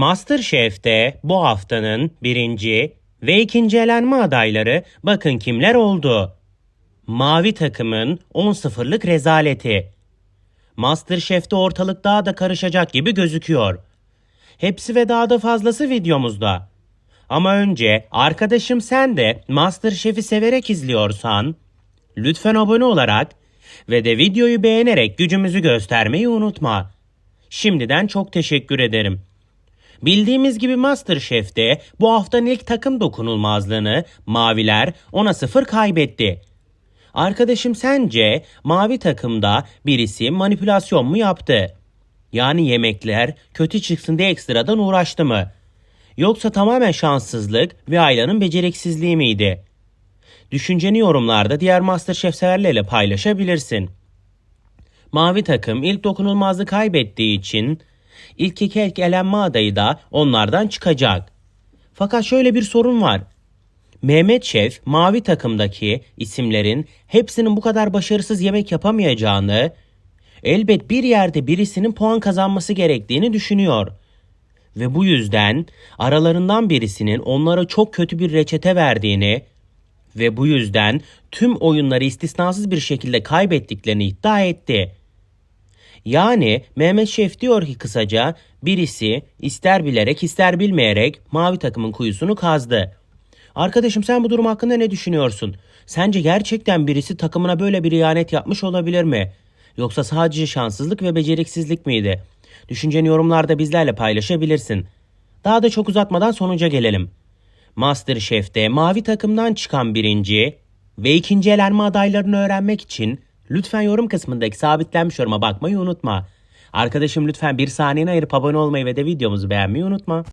MasterChef'te bu haftanın birinci ve ikinci elenme adayları bakın kimler oldu. Mavi takımın 10-0'lık rezaleti. MasterChef'te ortalık daha da karışacak gibi gözüküyor. Hepsi ve daha da fazlası videomuzda. Ama önce arkadaşım sen de MasterChef'i severek izliyorsan lütfen abone olarak ve de videoyu beğenerek gücümüzü göstermeyi unutma. Şimdiden çok teşekkür ederim. Bildiğimiz gibi MasterChef'te bu haftanın ilk takım dokunulmazlığını Maviler 10'a 0 kaybetti. Arkadaşım sence mavi takımda birisi manipülasyon mu yaptı? Yani yemekler kötü çıksın diye ekstradan uğraştı mı? Yoksa tamamen şanssızlık ve Ayla'nın beceriksizliği miydi? Düşünceni yorumlarda diğer Masterchef severlerle paylaşabilirsin. Mavi takım ilk dokunulmazlığı kaybettiği için ilk iki elenme adayı da onlardan çıkacak. Fakat şöyle bir sorun var. Mehmet Şef mavi takımdaki isimlerin hepsinin bu kadar başarısız yemek yapamayacağını, elbet bir yerde birisinin puan kazanması gerektiğini düşünüyor. Ve bu yüzden aralarından birisinin onlara çok kötü bir reçete verdiğini ve bu yüzden tüm oyunları istisnasız bir şekilde kaybettiklerini iddia etti. Yani Mehmet Şef diyor ki kısaca birisi ister bilerek ister bilmeyerek mavi takımın kuyusunu kazdı. Arkadaşım sen bu durum hakkında ne düşünüyorsun? Sence gerçekten birisi takımına böyle bir ihanet yapmış olabilir mi? Yoksa sadece şanssızlık ve beceriksizlik miydi? Düşünceni yorumlarda bizlerle paylaşabilirsin. Daha da çok uzatmadan sonuca gelelim. MasterChef'te mavi takımdan çıkan birinci ve ikinci elenme adaylarını öğrenmek için lütfen yorum kısmındaki sabitlenmiş yoruma bakmayı unutma. Arkadaşım lütfen bir saniyeni ayırıp abone olmayı ve de videomuzu beğenmeyi unutma.